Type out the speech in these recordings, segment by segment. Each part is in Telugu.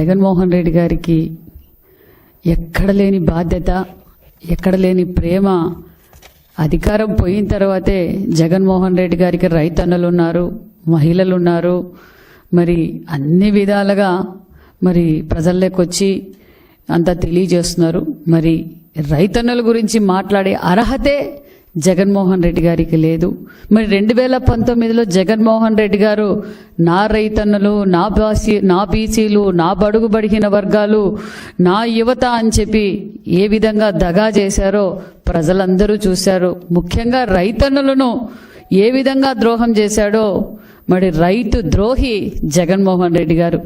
జగన్మోహన్ రెడ్డి గారికి ఎక్కడ లేని బాధ్యత ఎక్కడ లేని ప్రేమ అధికారం పోయిన తర్వాతే జగన్మోహన్ రెడ్డి గారికి రైతన్నలు ఉన్నారు మహిళలు ఉన్నారు మరి అన్ని విధాలుగా మరి ప్రజల్లోకి వచ్చి అంతా తెలియజేస్తున్నారు. మరి రైతన్నల గురించి మాట్లాడే అర్హతే జగన్మోహన్ రెడ్డి గారికి లేదు. మరి రెండు వేల పంతొమ్మిదిలో జగన్మోహన్ రెడ్డి గారు నా రైతన్నలు నా బాసీ నా బీసీలు నా బడుగు బడిగిన వర్గాలు నా యువత అని చెప్పి ఏ విధంగా దగా చేశారో ప్రజలందరూ చూశారు. ముఖ్యంగా రైతన్నులను ఏ విధంగా ద్రోహం చేశాడో మరి రైతు ద్రోహి జగన్మోహన్ రెడ్డి గారు.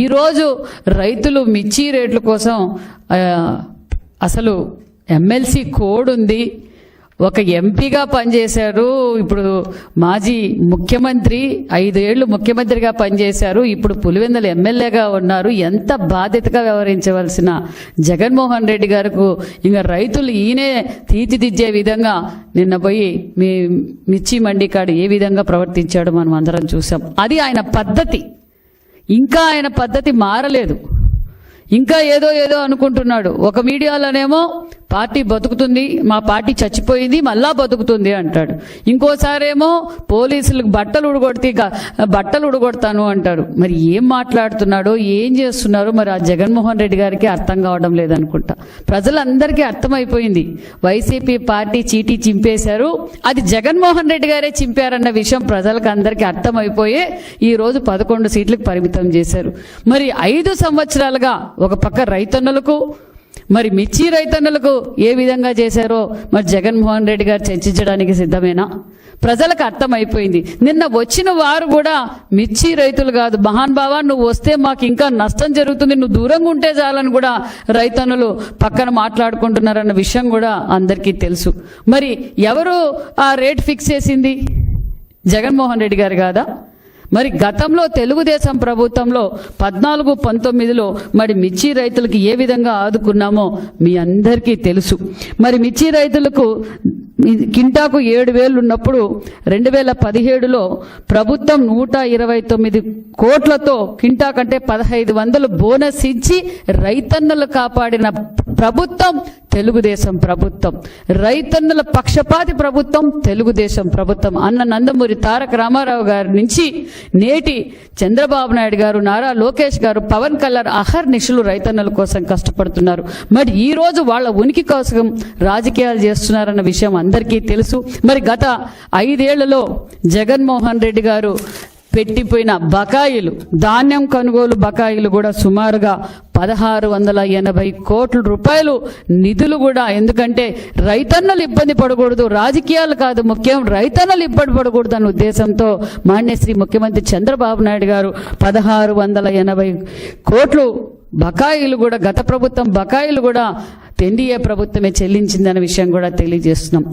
ఈరోజు రైతులు మిర్చి రేట్ల కోసం అసలు ఎమ్మెల్సీ కోడ్ ఉంది ఒక ఎంపీగా పనిచేశారు. ఇప్పుడు మాజీ ముఖ్యమంత్రి ఐదేళ్ళు ముఖ్యమంత్రిగా పనిచేశారు. ఇప్పుడు పులివెందుల ఎమ్మెల్యేగా ఉన్నారు. ఎంత బాధ్యతగా వ్యవహరించవలసిన జగన్మోహన్ రెడ్డి గారికి ఇంకా రైతులు ఈయనే తీర్చిదిద్దే విధంగా నిన్న పోయి మీ మిర్చి మండి కాడ ఏ విధంగా ప్రవర్తించాడో మనం అందరం చూసాం. అది ఆయన పద్ధతి. ఇంకా ఆయన పద్ధతి మారలేదు. ఇంకా ఏదో ఏదో అనుకుంటున్నాడు. ఒక మీడియాలోనేమో పార్టీ బతుకుతుంది మా పార్టీ చచ్చిపోయింది మళ్ళా బతుకుతుంది అంటాడు. ఇంకోసారేమో పోలీసులకు బట్టలు ఉడగొడితే బట్టలు ఉడగొడతాను అంటాడు. మరి ఏం మాట్లాడుతున్నాడో ఏం చేస్తున్నారో మరి ఆ జగన్మోహన్ రెడ్డి గారికి అర్థం కావడం లేదనుకుంటా. ప్రజలందరికీ అర్థమైపోయింది. వైసీపీ పార్టీ చీటీ చింపేశారు. అది జగన్మోహన్ రెడ్డి గారే చింపారన్న విషయం ప్రజలకు అందరికీ అర్థమైపోయే ఈ రోజు పదకొండు సీట్లకు పరిమితం చేశారు. మరి ఐదు సంవత్సరాలుగా ఒక పక్క రైతన్నులకు మరి మిర్చి రైతన్నులకు ఏ విధంగా చేశారో మరి జగన్మోహన్ రెడ్డి గారు చర్చించడానికి సిద్ధమేనా? ప్రజలకు అర్థమైపోయింది. నిన్న వచ్చిన వారు కూడా మిర్చి రైతులు కాదు. మహాన్ బావా నువ్వు వస్తే మాకు ఇంకా నష్టం జరుగుతుంది. నువ్వు దూరంగా ఉంటే చాలని కూడా రైతన్నులు పక్కన మాట్లాడుకుంటున్నారన్న విషయం కూడా అందరికీ తెలుసు. మరి ఎవరు ఆ రేట్ ఫిక్స్ చేసింది? జగన్మోహన్ రెడ్డి గారు కాదా? మరి గతంలో తెలుగుదేశం ప్రభుత్వంలో పద్నాలుగు పంతొమ్మిదిలో మరి మిర్చి రైతులకు ఏ విధంగా ఆదుకున్నామో మీ అందరికీ తెలుసు. మరి మిర్చి రైతులకు కింటాకు ఏడు వేలు ఉన్నప్పుడు రెండు వేల పదిహేడులో ప్రభుత్వం నూట ఇరవై తొమ్మిది కోట్లతో కింటా కంటే పదహైదు వందలు బోనస్ ఇచ్చి రైతన్నలు కాపాడిన ప్రభుత్వం తెలుగుదేశం ప్రభుత్వం. రైతన్నుల పక్షపాతి ప్రభుత్వం తెలుగుదేశం ప్రభుత్వం. అన్న నందమూరి తారక రామారావు గారి నుంచి నేటి చంద్రబాబు నాయుడు గారు నారా లోకేష్ గారు పవన్ కళ్యాణ్ అహర్నిశలు రైతన్నుల కోసం కష్టపడుతున్నారు. మరి ఈ రోజు వాళ్ళ ఉనికి కోసం రాజకీయాలు చేస్తున్నారన్న విషయం అందరికీ తెలుసు. మరి గత ఐదేళ్ళలో జగన్మోహన్ రెడ్డి గారు పెట్టిపోయిన బకాయిలు ధాన్యం కొనుగోలు బకాయిలు కూడా సుమారుగా పదహారు వందల ఎనభై కోట్ల రూపాయలు నిధులు కూడా. ఎందుకంటే రైతన్నలు ఇబ్బంది పడకూడదు. రాజకీయాలు కాదు ముఖ్యం. రైతన్నలు ఇబ్బంది పడకూడదు అన్న ఉద్దేశంతో మాన్యశ్రీ ముఖ్యమంత్రి చంద్రబాబు నాయుడు గారు పదహారు వందల ఎనభై కోట్లు బకాయిలు కూడా గత ప్రభుత్వం బకాయిలు కూడా ఎన్డీఏ ప్రభుత్వమే చెల్లించిందన్న విషయం కూడా తెలియజేస్తున్నాం.